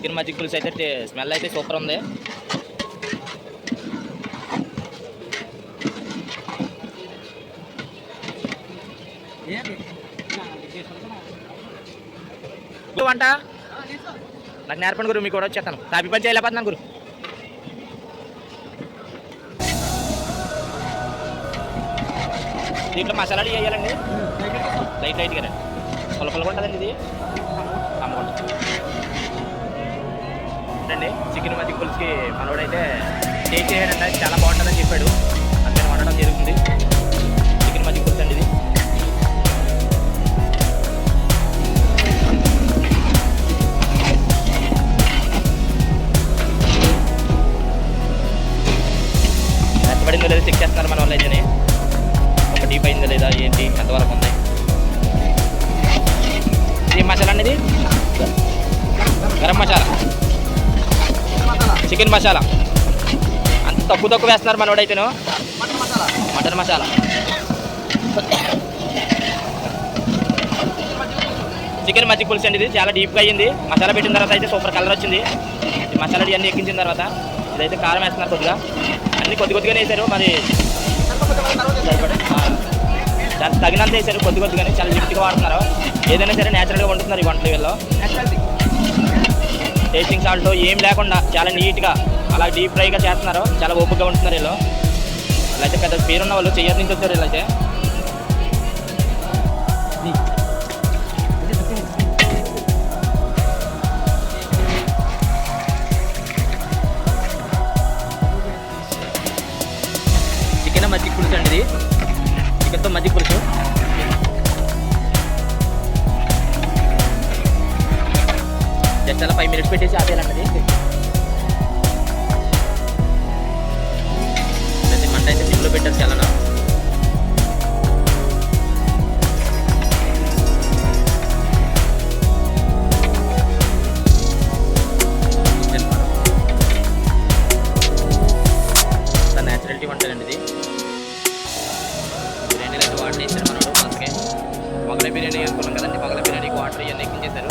Chicken మజ్జిగ పులుసు అయితే స్మెల్ అయితే సూపర్ ఉంది. గురు వంట? నాకు నేర్పండి గురు మీకు కూడా వచ్చేస్తాను. తాపి పని చేయలేకపోతున్నాను గురు. దీంట్లో మసాలాలు వేయాలండి లైట్ లైట్గా రండి. పుల్ల ఉంటుందండి ఇది. అమ్మకుండా అండి చికెన్ మధ్య పులుసుకి మనోడైతే టేస్ట్ చేయడండి చాలా బాగుంటుందని చెప్పాడు. అందుకని వండడం జరుగుతుంది. చికెన్ మధ్య పులుసు అండి ఇది. మెత్తబడిందో లేదో? చెక్ చేస్తున్నారు మన వాళ్ళు అయితేనే. ఒక డీప్ అయిందో లేదా? ఏంటి? ఎంతవరకు ఉంది? ఇది మసాలా అనేది గరం మసాలా. చికెన్ మసాలా. అంత తక్కువ తక్కువ వేస్తున్నారు మనోడైతేను. మటన్ మసాలా. చికెన్ మజ్జిగ పులుసు అండి ఇది. చాలా డీప్గా అయ్యింది. మసాలా పెట్టిన తర్వాత అయితే సూపర్ కలర్ వచ్చింది. మసాలా ఇవన్నీ ఎక్కించిన తర్వాత ఇదైతే కారం వేస్తున్నారు కొద్దిగా. అన్ని కొద్ది కొద్దిగానే వేసారు. మరి దానికి తగినంత వేసారు. కొద్ది కొద్దిగానే. చాలా లిఫ్ట్గా వాడుతున్నారు. ఏదైనా సరే నేచురల్గా వండుతున్నారు ఈ వంటలు వీళ్ళు. టేస్టింగ్ సాల్ట్ ఏం లేకుండా చాలా నీట్గా అలా డీప్ ఫ్రైగా చేస్తున్నారు. చాలా ఓపికగా ఉంటున్నారు వీళ్ళు. వాళ్ళైతే పెద్ద పేరున్న వాళ్ళు చెయ్యర్ నుంచి వచ్చారు వీళ్ళైతే. చికెన్ మజ్జిగ పులుసు అండి ఇది. చికెన్తో మజ్జిగ పులుసు. పెట్టేసి ఆపేయాలండి అది మంట అయితే సిమ్లో పెట్టారు చాలా న్యాచురాలిటీ వంటలండి ఇది. బిర్యానీలో అయితే వాటర్ వేసారు మనోడు ఫస్ట్గా బిర్యానీ అనుకున్నాం కదండి మొగలై బిర్యానీకి వాటర్ ఇవన్నీ ఎక్కించేశారు